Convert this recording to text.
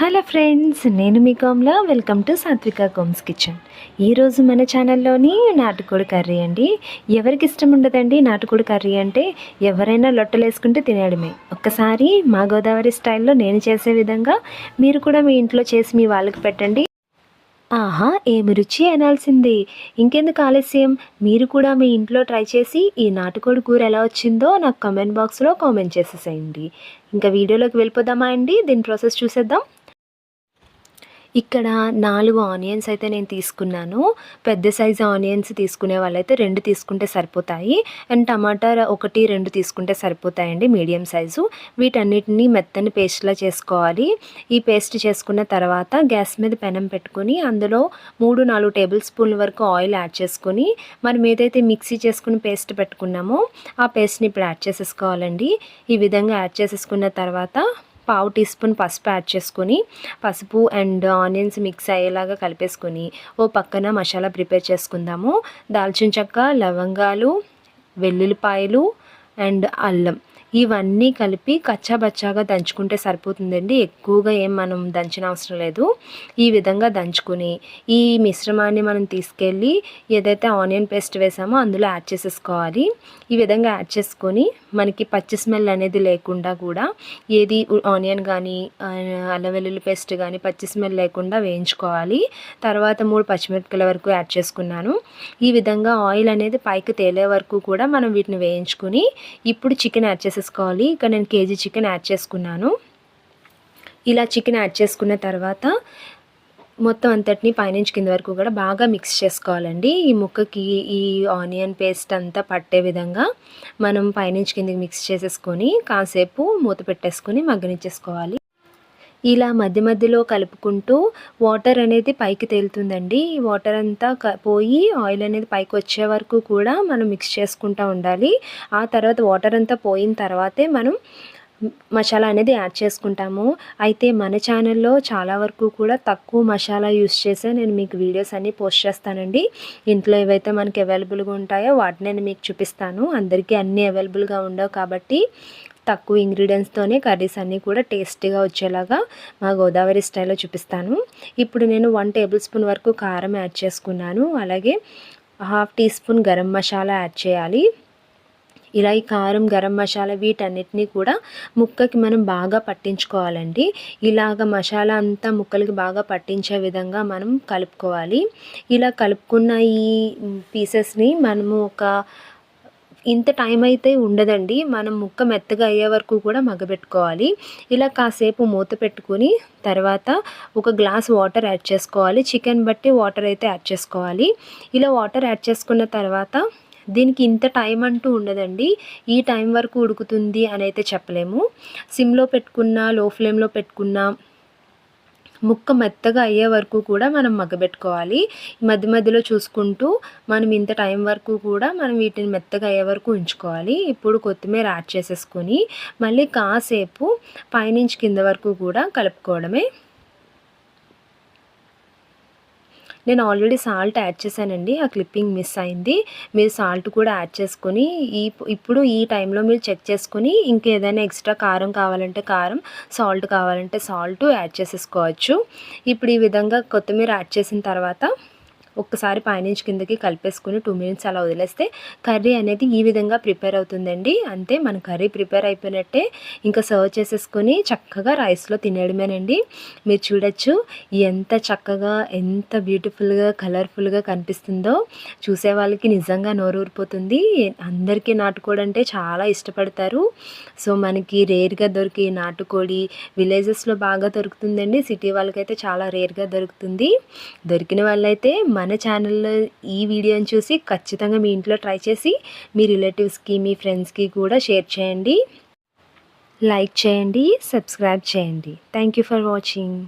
Hello friends నేను మీ Komla. Welcome to సాత్విక కోమ్స్ కిచెన్. ఈరోజు మన ఛానల్లోని నాటుకోడి కర్రీ అండి. ఎవరికి ఇష్టం ఉండదండి నాటుకోడి కర్రీ అంటే ఎవరైనా లొట్టలు వేసుకుంటే తినేయడమే. ఒక్కసారి మా గోదావరి స్టైల్లో నేను చేసే విధంగా మీరు కూడా మీ ఇంట్లో చేసి మీ వాళ్ళకి పెట్టండి. ఆహా ఏమి రుచి అనాల్సింది. ఇంకెందుకు ఆలస్యం? మీరు కూడా మీ ఇంట్లో ట్రై చేసి ఈ నాటుకోడి కూర ఎలా వచ్చిందో నాకు కామెంట్ బాక్స్లో కామెంట్ చేసేసేయండి. ఇంకా వీడియోలోకి వెళ్ళిపోదామా అండి? దీని ప్రాసెస్ చూసేద్దాం. ఇక్కడ నాలుగు ఆనియన్స్ అయితే నేను తీసుకున్నాను. పెద్ద సైజు ఆనియన్స్ తీసుకునే వాళ్ళైతే రెండు తీసుకుంటే సరిపోతాయి. అండ్ టమాటా ఒకటి రెండు తీసుకుంటే సరిపోతాయండి మీడియం సైజు. వీటన్నిటిని మెత్తని పేస్ట్లా చేసుకోవాలి. ఈ పేస్ట్ చేసుకున్న తర్వాత గ్యాస్ మీద పెనం పెట్టుకొని అందులో మూడు నాలుగు టేబుల్ స్పూన్ల వరకు ఆయిల్ యాడ్ చేసుకొని మనం ఏదైతే మిక్సీ చేసుకుని పేస్ట్ పెట్టుకున్నామో ఆ పేస్ట్ని ఇప్పుడు యాడ్ చేసేసుకోవాలండి. ఈ విధంగా యాడ్ చేసేసుకున్న తర్వాత పావు టీ స్పూన్ పసుపు యాడ్ చేసుకొని పసుపు అండ్ ఆనియన్స్ మిక్స్ అయ్యేలాగా కలిపేసుకొని ఓ పక్కన మసాలా ప్రిపేర్ చేసుకుందాము. దాల్చిన చెక్క లవంగాలు వెల్లుల్లిపాయలు అండ్ అల్లం. ఇవన్నీ కలిపి కచ్చాబచ్చాగా దంచుకుంటే సరిపోతుందండి. ఎక్కువగా ఏం మనం దంచిన అవసరం లేదు. ఈ విధంగా దంచుకుని ఈ మిశ్రమాన్ని మనం తీసుకెళ్ళి ఏదైతే ఆనియన్ పేస్ట్ వేసామో అందులో యాడ్ చేసేసుకోవాలి. ఈ విధంగా యాడ్ చేసుకొని మనకి పచ్చి స్మెల్ అనేది లేకుండా కూడా ఏది ఆనియన్ కానీ అల్లం వెల్లుల్లి పేస్ట్ కానీ పచ్చి స్మెల్ లేకుండా వేయించుకోవాలి. తర్వాత మూడు పచ్చిమిరపకాయల వరకు యాడ్ చేసుకున్నాను. ఈ విధంగా ఆయిల్ అనేది పైకి తేలే వరకు కూడా మనం వీటిని వేయించుకుని ఇప్పుడు చికెన్ యాడ్ చేసి వేసేసుకోవాలి. ఇక్కడ నేను కేజీ చికెన్ యాడ్ చేసుకున్నాను. ఇలా చికెన్ యాడ్ చేసుకున్న తర్వాత మొత్తం అంతటిని పైనుంచి కింద వరకు కూడా బాగా మిక్స్ చేసుకోవాలండి. ఈ ముక్కకి ఈ ఆనియన్ పేస్ట్ అంతా పట్టే విధంగా మనం పైనుంచి కిందకి మిక్స్ చేసేసుకొని కాసేపు మూత పెట్టేసుకొని మగ్గనిచ్చేసుకోవాలి. ఇలా మధ్య మధ్యలో కలుపుకుంటూ వాటర్ అనేది పైకి తేలుతుందండి. ఈ వాటర్ అంతా పోయి ఆయిల్ అనేది పైకి వచ్చే వరకు కూడా మనం మిక్స్ చేసుకుంటూ ఉండాలి. ఆ తర్వాత వాటర్ అంతా పోయిన తర్వాతే మనం మసాలా అనేది యాడ్ చేసుకుంటాము. అయితే మన ఛానల్లో చాలా వరకు కూడా తక్కువ మసాలా యూస్ చేసే నేను మీకు వీడియోస్ అన్నీ పోస్ట్ చేస్తానండి. ఇంట్లో ఏవైతే మనకి అవైలబుల్గా ఉంటాయో వాటిని నేను మీకు చూపిస్తాను. అందరికీ అన్నీ అవైలబుల్గా ఉండవు కాబట్టి తక్కువ ఇంగ్రీడియంట్స్తోనే కర్రీస్ అన్నీ కూడా టేస్టీగా వచ్చేలాగా మా గోదావరి స్టైల్లో చూపిస్తాను. ఇప్పుడు నేను వన్ టేబుల్ స్పూన్ వరకు కారం యాడ్ చేసుకున్నాను. అలాగే half teaspoon garam masala add చేయాలి. ఇలా ఈ కారం గరం మసాలా వీటన్నిటినీ కూడా ముక్కకి మనం బాగా పట్టించుకోవాలండి. ఇలాగ మసాలా అంతా ముక్కలకి బాగా పట్టించే విధంగా మనం కలుపుకోవాలి. ఇలా కలుపుకున్న ఈ పీసెస్ని మనము ఒక ఇంత టైం అయితే ఉండదండి. మనం ముక్క మెత్తగా అయ్యే వరకు కూడా మగబెట్టుకోవాలి ఇలా కాసేపు మూత పెట్టుకుని తర్వాత ఒక గ్లాస్ వాటర్ యాడ్ చేసుకోవాలి. చికెన్ బట్టి వాటర్ అయితే యాడ్ చేసుకోవాలి. ఇలా వాటర్ యాడ్ చేసుకున్న తర్వాత దీనికి ఇంత టైం అంటూ ఉండదండి. ఈ టైం వరకు ఉడుకుతుంది అని అయితే చెప్పలేము. సిమ్లో పెట్టుకున్న లో ఫ్లేమ్లో పెట్టుకున్న ముక్క మెత్తగా అయ్యే వరకు కూడా మనం మగ్గబెట్టుకోవాలి. మధ్య మధ్యలో చూసుకుంటూ మనం ఇంత టైం వరకు కూడా మనం వీటిని మెత్తగా అయ్యే వరకు ఉంచుకోవాలి. ఇప్పుడు కొత్తిమీర యాడ్ చేసేసుకొని మళ్ళీ కాసేపు పైనుంచి కింద వరకు కూడా కలుపుకోవడమే నేను ఆల్రెడీ సాల్ట్ యాడ్ చేశానండి. ఆ క్లిప్పింగ్ మిస్ అయింది. మీరు సాల్ట్ కూడా యాడ్ చేసుకొని ఈ ఇప్పుడు ఈ టైంలో మీరు చెక్ చేసుకొని ఇంకేదైనా ఎక్స్ట్రా కారం కావాలంటే కారం సాల్ట్ కావాలంటే సాల్ట్ యాడ్ చేసేసుకోవచ్చు. ఇప్పుడు ఈ విధంగా కొత్తిమీర యాడ్ చేసిన తర్వాత ఒక్కసారి పైనుంచి కిందకి కలిపేసుకుని టూ మినిట్స్ అలా వదిలేస్తే కర్రీ అనేది ఈ విధంగా ప్రిపేర్ అవుతుందండి. అంతే మన కర్రీ ప్రిపేర్ అయిపోయినట్టే ఇంకా సర్వ్ చేసేసుకొని చక్కగా రైస్లో తినేయడమేనండి. మీరు చూడొచ్చు ఎంత చక్కగా ఎంత బ్యూటిఫుల్గా కలర్ఫుల్గా కనిపిస్తుందో. చూసే వాళ్ళకి నిజంగా నోరు ఊరిపోతుంది. అందరికీ నాటుకోడి అంటే చాలా ఇష్టపడతారు. సో మనకి రేర్గా దొరికే నాటుకోడి విలేజెస్లో బాగా దొరుకుతుందండి. సిటీ వాళ్ళకైతే చాలా రేర్గా దొరుకుతుంది. దొరికిన వాళ్ళైతే మన మన ఛానల్లో ఈ వీడియోని చూసి ఖచ్చితంగా మీ ఇంట్లో ట్రై చేసి మీ రిలేటివ్స్కి మీ ఫ్రెండ్స్కి కూడా షేర్ చేయండి. లైక్ చేయండి సబ్స్క్రైబ్ చేయండి. Thank you for watching.